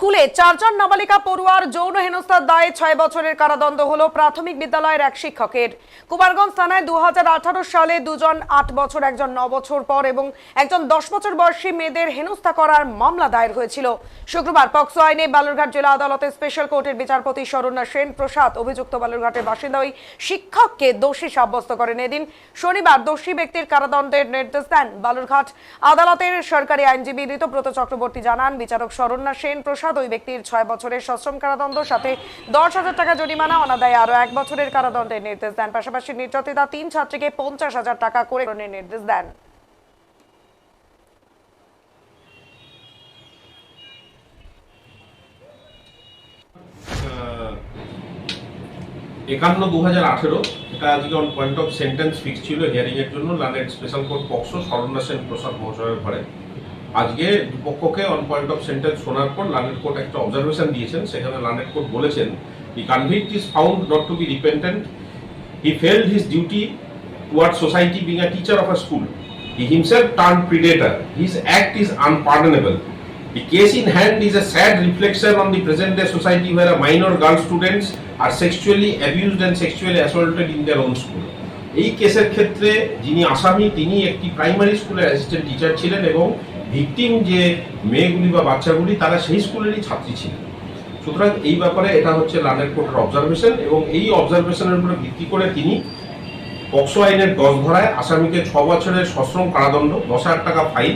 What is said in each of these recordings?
স্কুলে চারজন নাবালিকা পড়ুয়ার যৌন হেনস্থার দায়ে ছয় বছরের কারাদণ্ড হল প্রাথমিক বিদ্যালয়ের এক শিক্ষকের। কুমারগঞ্জ থানায় দু সালে দুজন আট বছর, একজন ন বছর পর এবং একজন দশ বছর বয়সী মেয়েদের হেনস্থা করার মামলা দায়ের হয়েছিল। শুক্রবার পক্সো আইনে বালুরঘাট জেলা আদালতে স্পেশাল কোর্টের বিচারপতি শরণ্যা সেন প্রসাদ, অভিযুক্ত বালুরঘাটের বাসিন্দা ওই শিক্ষককে দোষী সাব্যস্ত করেন। এদিন শনিবার দোষী ব্যক্তির কারাদণ্ডের নির্দেশ দেন বালুরঘাট আদালতের সরকারি আইনজীবী ঋতব্রত চক্রবর্তী জানান। বিচারক শরণ্যা সেন প্রসাদ ওই ব্যক্তির ছয় বছরের সশ্রম কারাদণ্ড সাথে দশ হাজার টাকা জরিমানা, অনাদায়ে আরও এক বছরের কারাদণ্ডের নির্দেশ দেন। পাশাপাশি নির্যাতিতা তিন ছাত্রীকে পঞ্চাশ হাজার টাকা করে নির্দেশ দেন। একান্ন দু হাজার আঠেরো, এটা আজকে on point of sentence fix ছিল হিয়ারিং এর জন্য। লানের special court POCSO Saranya Sen Prasad মহাশয়ের ঘরে। আজকে দুপক্ষকে অন পয়েন্ট অফ সেন্টেন্স শোনার পর লানের কোর্ট একটা অবজারভেশন দিয়েছেন। সেখানে লানের কোর্ট বলেছেন the convict is found not to be repentant he failed his duty toward society being a teacher of a school he himself turn predator his act is unpardonable The case in hand is a sad reflection on the present day society where a minor girl students are sexually abused and sexually assaulted in their own school. এই কেসের ক্ষেত্রে যিনি আসামি তিনি একটি primary স্কুলের assistant teacher ছিলেন এবং ভিকটিম যে মেয়েগুলি বা বাচ্চাগুলি, তারা সেই স্কুলেরই ছাত্রী ছিলেন সুতরাং এই ব্যাপারে এটা হচ্ছে লানের কোর্টের অবজারভেশন এবং এই অবজারভেশনের উপরে ভিত্তি করে তিনি পক্সো আইনের দশ ধরায় আসামিকে ছ বছরের সশ্রম কারাদণ্ড, দশ হাজার টাকা ফাইন,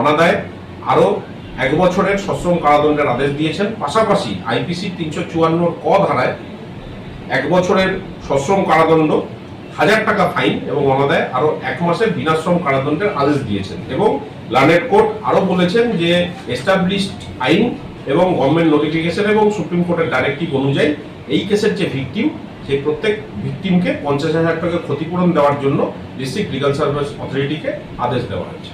অনাদায় আরও এক বছরের সশ্রম কারাদণ্ডের আদেশ দিয়েছেন। পাশাপাশি আইপিসি তিনশো চুয়ান্নর ক ধারায় এক বছরের সশ্রম কারাদণ্ড হাজার টাকা ফাইন এবং অনাদায় আরও এক মাসের বিনাশ্রম কারাদণ্ডের আদেশ দিয়েছেন। এবং লার্নেড কোর্ট আরও বলেছেন যে এস্টাবলিশড আইন এবং গভর্নমেন্ট নোটিফিকেশন এবং সুপ্রিম কোর্টের ডাইরেক্টিভ অনুযায়ী এই কেসের যে ভিকটিম সেই প্রত্যেক ভিকটিমকে পঞ্চাশ হাজার টাকা ক্ষতিপূরণ দেওয়ার জন্য ডিস্ট্রিক্ট লিগাল সার্ভিস অথরিটিকে আদেশ দেওয়া হয়েছে।